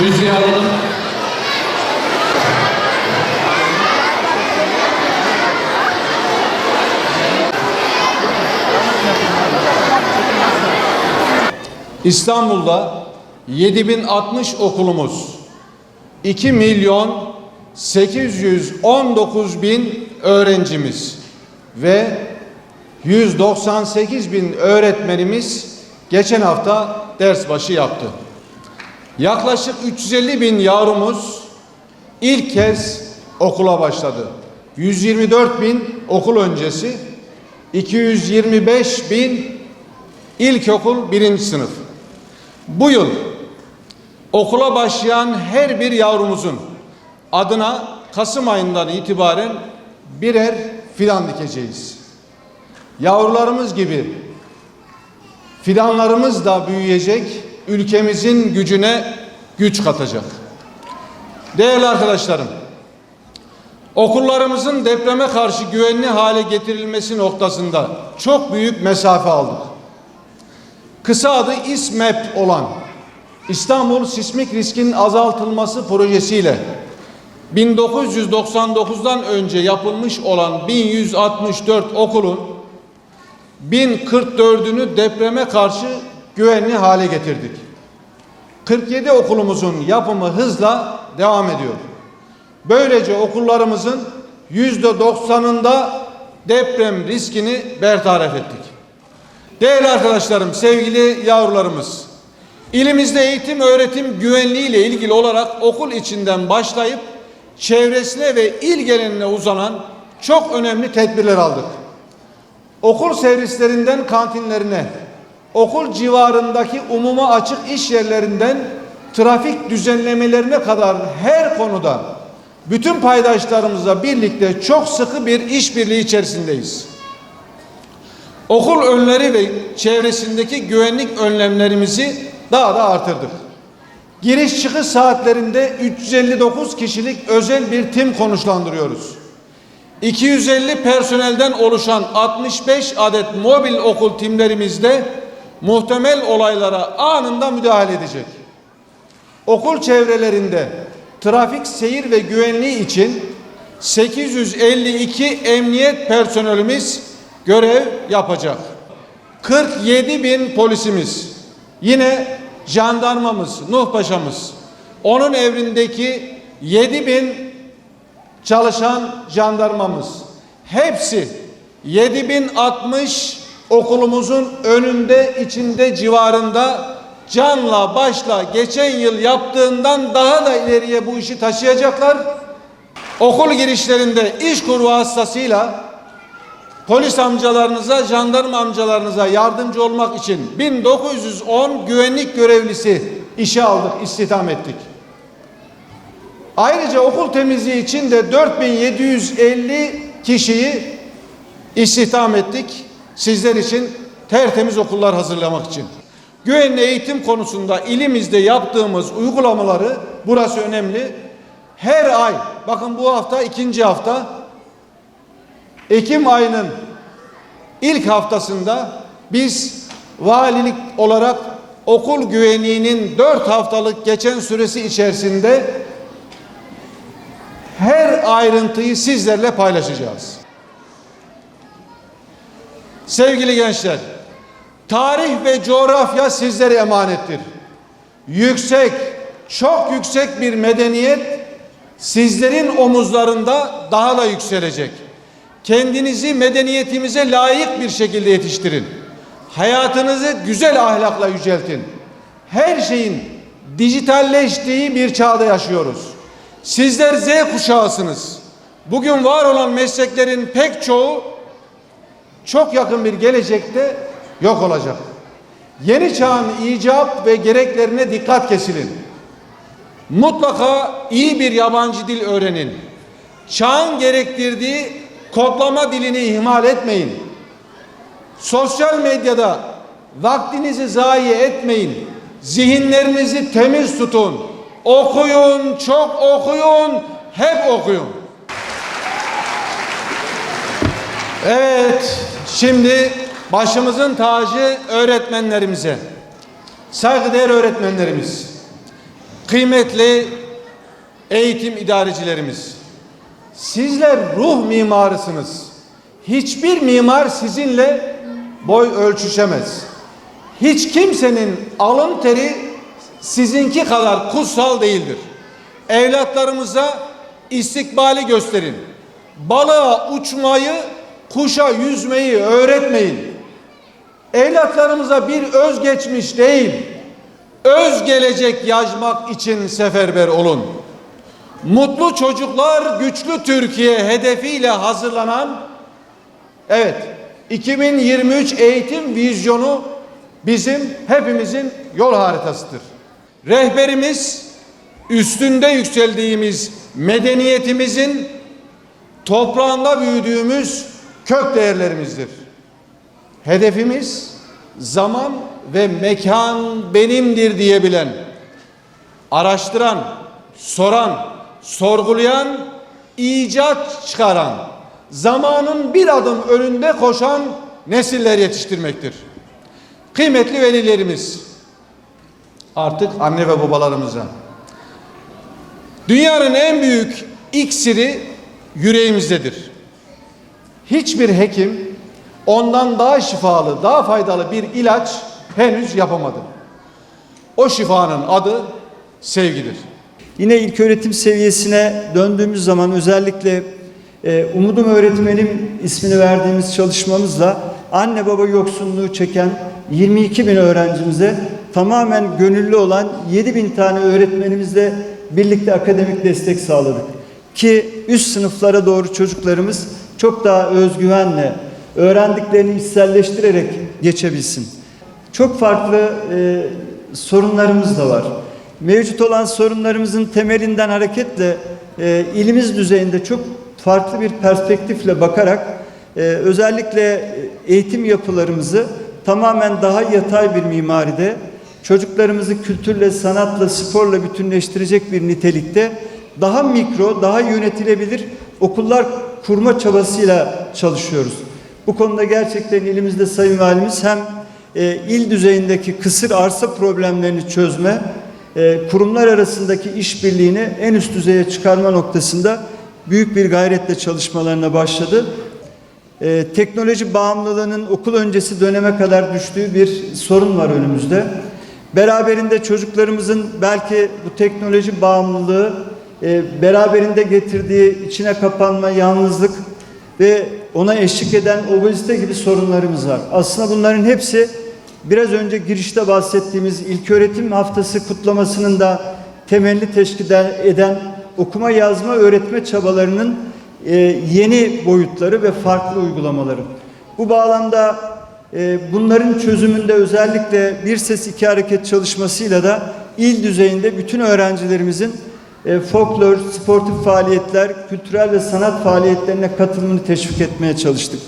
Müziği alalım. İstanbul'da 7060 okulumuz, 2 milyon 819 bin öğrencimiz ve 198 bin öğretmenimiz geçen hafta ders başı yaptı. Yaklaşık 350 bin yavrumuz ilk kez okula başladı. 124 bin okul öncesi, 225 bin ilkokul birinci sınıf. Bu yıl okula başlayan her bir yavrumuzun adına Kasım ayından itibaren birer fidan dikeceğiz. Yavrularımız gibi fidanlarımız da büyüyecek, ülkemizin gücüne güç katacak. Değerli arkadaşlarım, okullarımızın depreme karşı güvenli hale getirilmesi noktasında çok büyük mesafe aldık. Kısa adı İSMEP olan İstanbul Sismik Riskin Azaltılması projesiyle 1999'dan önce yapılmış olan 1164 okulun 1044'ünü depreme karşı güvenli hale getirdik. 47 okulumuzun yapımı hızla devam ediyor. Böylece okullarımızın yüzde 90'ında deprem riskini bertaraf ettik. Değerli arkadaşlarım, sevgili yavrularımız, ilimizde eğitim öğretim güvenliği ile ilgili olarak okul içinden başlayıp çevresine ve il geneline uzanan çok önemli tedbirler aldık. Okul servislerinden kantinlerine, okul civarındaki umuma açık iş yerlerinden trafik düzenlemelerine kadar her konuda bütün paydaşlarımızla birlikte çok sıkı bir işbirliği içerisindeyiz. Okul önleri ve çevresindeki güvenlik önlemlerimizi daha da artırdık. Giriş çıkış saatlerinde 359 kişilik özel bir tim konuşlandırıyoruz. 250 personelden oluşan 65 adet mobil okul timlerimizde muhtemel olaylara anında müdahale edecek. Okul çevrelerinde trafik seyir ve güvenliği için 852 emniyet personelimiz görev yapacak. 47 bin polisimiz, yine jandarmamız, Nuh Paşa'mız, onun evrindeki 7 bin çalışan jandarmamız, hepsi 7060 okulumuzun önünde, içinde, civarında canla başla geçen yıl yaptığından daha da ileriye bu işi taşıyacaklar. Okul girişlerinde iş kuru vasıtasıyla polis amcalarınıza, jandarma amcalarınıza yardımcı olmak için 1910 güvenlik görevlisi işe aldık, istihdam ettik. Ayrıca okul temizliği için de 4750 kişiyi istihdam ettik. Sizler için tertemiz okullar hazırlamak için. Güvenli eğitim konusunda ilimizde yaptığımız uygulamaları burası önemli. Her ay, bakın bu hafta ikinci hafta, Ekim ayının ilk haftasında biz valilik olarak okul güvenliğinin dört haftalık geçen süresi içerisinde her ayrıntıyı sizlerle paylaşacağız. Sevgili gençler, tarih ve coğrafya sizlere emanettir. Yüksek, çok yüksek bir medeniyet sizlerin omuzlarında daha da yükselecek. Kendinizi medeniyetimize layık bir şekilde yetiştirin. Hayatınızı güzel ahlakla yüceltin. Her şeyin dijitalleştiği bir çağda yaşıyoruz. Sizler Z kuşağısınız. Bugün var olan mesleklerin pek çoğu çok yakın bir gelecekte yok olacak. Yeni çağın icap ve gereklerine dikkat kesilin. Mutlaka iyi bir yabancı dil öğrenin. Çağın gerektirdiği kodlama dilini ihmal etmeyin. Sosyal medyada vaktinizi zayi etmeyin. Zihinlerinizi temiz tutun. Okuyun, çok okuyun, hep okuyun. Evet, şimdi başımızın tacı öğretmenlerimize. Saygıdeğer öğretmenlerimiz. Kıymetli eğitim idarecilerimiz, sizler ruh mimarısınız. Hiçbir mimar sizinle boy ölçüşemez. Hiç kimsenin alın teri sizinki kadar kutsal değildir. Evlatlarımıza istikbali gösterin. Balığa uçmayı, kuşa yüzmeyi öğretmeyin. Evlatlarımıza bir özgeçmiş değil, öz gelecek yazmak için seferber olun. Mutlu çocuklar, güçlü Türkiye hedefiyle hazırlanan evet 2023 eğitim vizyonu bizim hepimizin yol haritasıdır. Rehberimiz üstünde yükseldiğimiz medeniyetimizin toprağında büyüdüğümüz kök değerlerimizdir. Hedefimiz zaman ve mekan benimdir diyebilen, araştıran, soran, sorgulayan, icat çıkaran, zamanın bir adım önünde koşan nesiller yetiştirmektir. Kıymetli velilerimiz, artık anne ve babalarımıza, dünyanın en büyük iksiri yüreğimizdedir. Hiçbir hekim ondan daha şifalı, daha faydalı bir ilaç henüz yapamadı. O şifanın adı sevgidir. Yine ilk öğretim seviyesine döndüğümüz zaman özellikle e, Umudum Öğretmenim ismini verdiğimiz çalışmamızla anne baba yoksunluğu çeken 22 bin öğrencimize tamamen gönüllü olan 7 bin tane öğretmenimizle birlikte akademik destek sağladık. Ki üst sınıflara doğru çocuklarımız çok daha özgüvenle öğrendiklerini içselleştirerek geçebilsin. Çok farklı e, sorunlarımız da var. Mevcut olan sorunlarımızın temelinden hareketle e, ilimiz düzeyinde çok farklı bir perspektifle bakarak e, özellikle eğitim yapılarımızı tamamen daha yatay bir mimaride çocuklarımızı kültürle, sanatla, sporla bütünleştirecek bir nitelikte daha mikro, daha yönetilebilir okullar kurma çabasıyla çalışıyoruz. Bu konuda gerçekten ilimizde Sayın Valimiz hem e, il düzeyindeki kısır arsa problemlerini çözme, e, kurumlar arasındaki işbirliğini en üst düzeye çıkarma noktasında büyük bir gayretle çalışmalarına başladı. E, teknoloji bağımlılığının okul öncesi döneme kadar düştüğü bir sorun var önümüzde. Beraberinde çocuklarımızın belki bu teknoloji bağımlılığı e, beraberinde getirdiği içine kapanma, yalnızlık ve ona eşlik eden obezite gibi sorunlarımız var. Aslında bunların hepsi biraz önce girişte bahsettiğimiz ilköğretim haftası kutlamasının da temelini teşkil eden okuma yazma öğretme çabalarının e, yeni boyutları ve farklı uygulamaları. Bu bağlamda e, bunların çözümünde özellikle bir ses iki hareket çalışmasıyla da il düzeyinde bütün öğrencilerimizin e, folklor, sportif faaliyetler, kültürel ve sanat faaliyetlerine katılımını teşvik etmeye çalıştık.